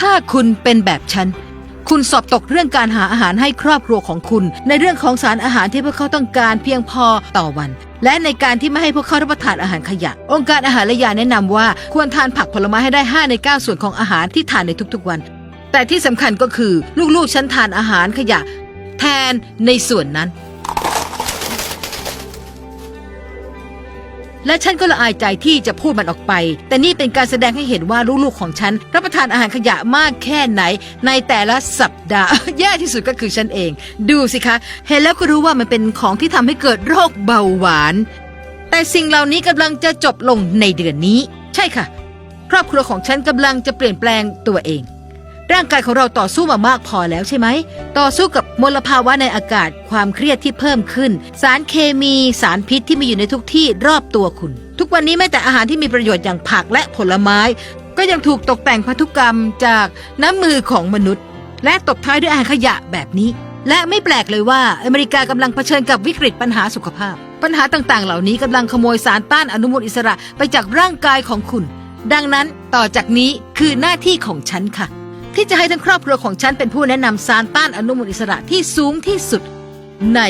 ถ้าคุณเป็นแบบฉัน คุณสอบตกเรื่องการหาอาหารให้ครอบครัวของคุณ ในเรื่องของสารอาหารที่พวกเขาต้องการเพียงพอต่อวัน และในการที่ไม่ให้พวกเขารับประทานอาหารขยะ องค์การอาหารและยาแนะนำว่าควรทานผักผลไม้ให้ได้ 5 ใน 9 ส่วนของอาหารที่ทานในทุกๆวัน แต่ที่สำคัญก็คือลูกๆฉันทานอาหารขยะ แทนในส่วนนั้น และฉันก็ละอายใจที่จะพูดมันออกไป แต่นี่เป็นการแสดงให้เห็นว่าลูกๆของฉัน รับประทานอาหารขยะมากแค่ไหน ในแต่ละสัปดาห์ แย่ที่สุดก็คือฉันเอง ดูสิคะ เห็นแล้วก็รู้ว่ามันเป็นของที่ทำให้เกิดโรคเบาหวาน แต่สิ่งเหล่านี้กำลังจะจบลงในเดือนนี้ ใช่ค่ะ ครอบครัวของฉันกำลังจะเปลี่ยนแปลงตัวเอง ร่างกายของเราต่อสู้มามากพอแล้วใช่ไหม ต่อสู้กับ มลภาวะในอากาศความเครียดที่เพิ่มขึ้น สารเคมีสารพิษที่มีอยู่ในทุกที่รอบตัวคุณ ทุกวันนี้แม้แต่อาหารที่มีประโยชน์อย่างผักและผลไม้ ก็ยังถูกตกแต่งพันธุกรรมจากน้ำมือของมนุษย์ และตบท้ายด้วยอาหารขยะแบบนี้ และไม่แปลกเลยว่าอเมริกากำลังเผชิญกับวิกฤตปัญหาสุขภาพ ปัญหาต่างๆ เหล่านี้กำลังขโมยสารต้านอนุมูลอิสระไปจากร่างกายของคุณ ดังนั้นต่อจากนี้คือหน้าที่ของฉันค่ะ ที่จะให้ทั้งครอบครัวของฉันเป็นผู้แนะนำสารต้านอนุมูลอิสระที่สูงที่สุด ใน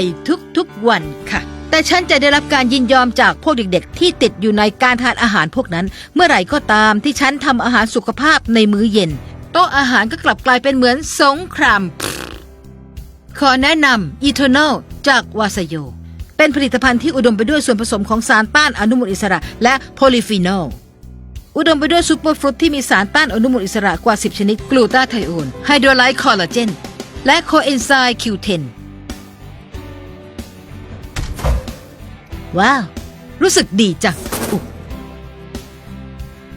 ทุกๆวันค่ะ แต่ฉันจะได้รับการยินยอมจากพวกเด็กๆ ที่ติดอยู่ในการทานอาหารพวกนั้น เมื่อไหร่ก็ตามที่ฉันทำอาหารสุขภาพในมื้อเย็น โต๊ะอาหารก็กลับกลายเป็นเหมือนสงคราม ขอแนะนำอีโทอร์นอลจากวาซโย เป็นผลิตภัณฑ์ที่อุดมไปด้วยส่วนผสมของสารต้านอนุมูลอิสระ และโพลีฟีนอล อุดมไปด้วยซูเปอร์ฟรุตที่มีสารต้านอนุมูลอิสระกว่า 10 ชนิด กลูตาไทโอนไฮโดรไลท์คอลลาเจน และโคเอนไซม์ Q10 ว้าว รู้สึกดีจัง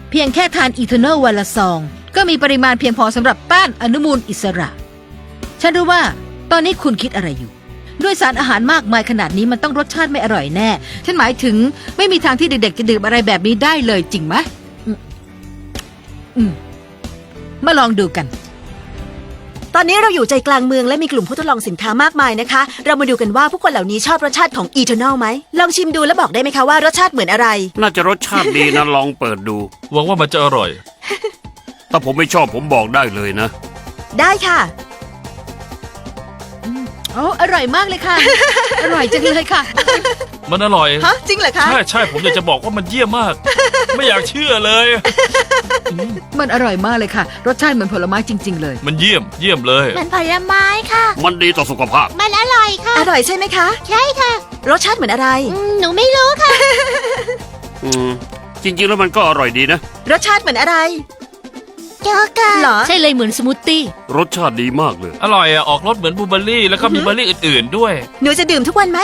เพียงแค่ทานอีเทอร์เนลวันละซอง ก็มีปริมาณเพียงพอสำหรับต้านอนุมูลอิสระ ฉันรู้ว่าตอนนี้คุณคิดอะไรอยู่ ด้วยสารอาหารมากมายขนาดนี้มันต้องรสชาติไม่อร่อยแน่ ฉันหมายถึงไม่มีทางที่เด็กๆจะดื่มอะไรแบบนี้ได้เลยจริงไหม อืม มาลองดูกัน ตอนนี้เราอยู่ใจกลางเมืองและมีกลุ่มผู้ทดลองสินค้ามากมายนะคะ เรามาดูกันว่าผู้คนเหล่านี้ชอบรสชาติของอีเทอร์นลไหม ลองชิมดูแล้วบอกได้ไหมคะว่ารสชาติเหมือนอะไร น่าจะรสชาติดีนะ ลองเปิดดู หวังว่ามันจะอร่อย ถ้าผมไม่ชอบผมบอกได้เลยนะ ได้ค่ะ โอ้อร่อยมากเลยค่ะ อร่อยจังเลยค่ะ มันอร่อย ฮะ จริงเหรอคะ ใช่ใช่ผมอยากจะบอกว่ามันเยี่ยมมาก ไม่อยากเชื่อเลย มันอร่อยมากเลยค่ะ รสชาติเหมือนผลไม้จริง ๆ เลย มันเยี่ยม เยี่ยมเลย มันผลไม้ค่ะ มันดีต่อสุขภาพ มันอร่อยค่ะ อร่อยใช่ไหมคะ ใช่ค่ะ รสชาติเหมือนอะไร อืมหนูไม่รู้ค่ะ อืม จริง ๆ แล้วมันก็อร่อยดีนะ รสชาติเหมือนอะไรเจอกันเหรอ ใช่เลยเหมือนสมูทตี้ รสชาติดีมากเลย อร่อยอะ ออกรสเหมือนบลูเบอร์รี่ แล้วก็มีเบอร์รี่อื่น ๆ ด้วย หนูจะดื่มทุกวันไหม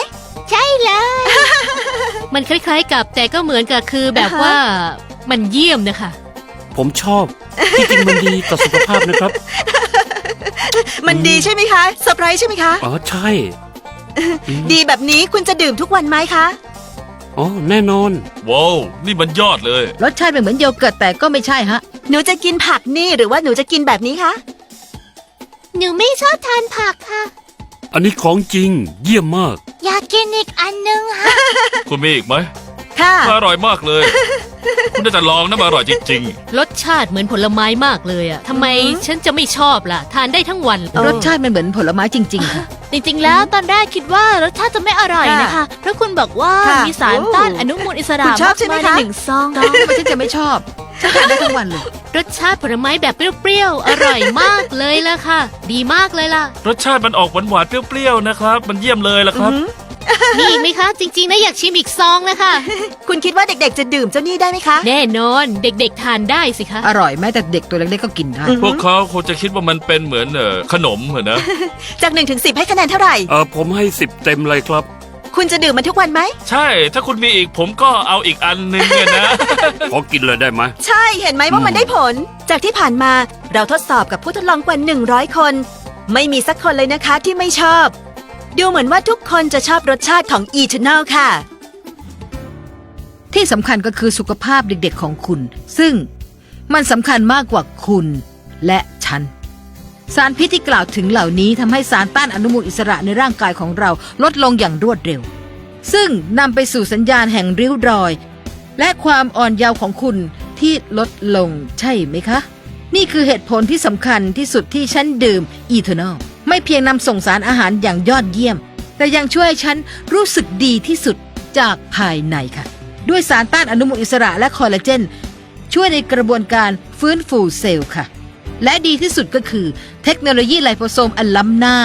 ใช่เลย มันคล้ายๆ กับแต่ก็เหมือนกับคือแบบอ่าฮะว่ามันเยี่ยมนะคะ ผมชอบที่จริงมันดีต่อสุขภาพนะครับ มันดีใช่ไหมคะเซอร์ไพรส์ใช่ไหมคะ อ๋อใช่อืมดีแบบนี้คุณจะดื่มทุกวันไหมคะ อ๋อแน่นอน ว้าวนี่มันยอดเลย รสชาติเป็นเหมือนโยเกิร์ตแต่ก็ไม่ใช่ฮะ หนูจะกินผักนี่หรือว่าหนูจะกินแบบนี้คะ หนูไม่ชอบทานผักค่ะ อันนี้ของจริง เยี่ยมมากอยา กกินอีกอันนึงค่ะ คุณมีอีกไหมค่ะมันอร่อยมากเลย คุณน่าจะลองนะมันอร่อยจริง รสชาติเหมือนผลไม้มากเลยอะทำไมฉันจะไม่ชอบล่ะ ทานได้ทั้งวันเออ รสชาติมันเหมือนผลไม้จริง ๆ ค่ะ จริงๆ แล้วตอนแรกคิดว่ารสชาติจะไม่อร่อยนะคะ เพราะคุณบอกว่าค่ะมีสารต้านอนุมูลอิสระคุณชอบมากใช่ไหมมายคะ ในหนึ่งซองต้องมันฉันจะไม่ชอบฉันทานได้ทั้งวันเลย รสชาติผลไม้แบบเปรี้ยวๆ อร่อยมากเลยล่ะค่ะ ดีมากเลยล่ะ ๆ รสชาติมันออกหวานๆเปรี้ยวๆนะครับ มันเยี่ยมเลยล่ะครับ มีอีกไหมคะ จริงๆนะอยากชิมอีกซองนะคะ คุณคิดว่าเด็กๆ จะดื่มเจ้านี่ได้ไหมคะ แน่นอนเด็กๆทานได้สิคะ อร่อยแม้แต่เด็กตัวเล็กๆก็กินได้อืมพวกเขาคงจะคิดว่ามันเป็นเหมือนเอ่อขนมเหรอนะ จาก1นถึงสิให้คะแนนเท่าไหร่ เออผมให้สิบเต็มเลยครับ คุณจะดื่มมันทุกวันไหม ใช่ ถ้าคุณมีอีกผมก็เอาอีกอันนึงเนี่ยนะ ขอกินเลยได้ไหม ใช่เห็นไหมว่ามันได้ผล จากที่ผ่านมาเราทดสอบกับผู้ทดลองกว่า 100 คน ไม่มีสักคนเลยนะคะที่ไม่ชอบ ดูเหมือนว่าทุกคนจะชอบรสชาติของอีเทอร์นลค่ะ ที่สำคัญก็คือสุขภาพเด็กๆของคุณ ซึ่งมันสำคัญมากกว่าคุณและฉัน สารพิษที่กล่าวถึงเหล่านี้ทำให้สารต้านอนุมูลอิสระในร่างกายของเราลดลงอย่างรวดเร็ว ซึ่งนำไปสู่สัญญาณแห่งริ้วรอย และความอ่อนเยาว์ของคุณที่ลดลงใช่ไหมคะ นี่คือเหตุผลที่สำคัญที่สุดที่ฉันดื่มอีเทอร์นอล ไม่เพียงนำส่งสารอาหารอย่างยอดเยี่ยม แต่ยังช่วยให้ฉันรู้สึกดีที่สุดจากภายในค่ะ ด้วยสารต้านอนุมูลอิสระและคอลลาเจน ช่วยในกระบวนการฟื้นฟูเซลล์ค่ะ และดีที่สุดก็คือเทคโนโลยีไลโพโซมอันล้ำหน้า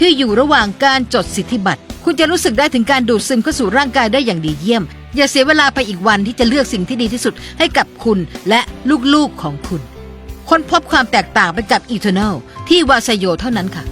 ที่อยู่ระหว่างการจดสิทธิบัตร คุณจะรู้สึกได้ถึงการดูดซึมเข้าสู่ร่างกายได้อย่างดีเยี่ยม อย่าเสียเวลาไปอีกวันที่จะเลือกสิ่งที่ดีที่สุดให้กับคุณและลูกๆของคุณ ค้นพบความแตกต่างไปกับอีเทอร์นลที่วาซโยเท่านั้นค่ะ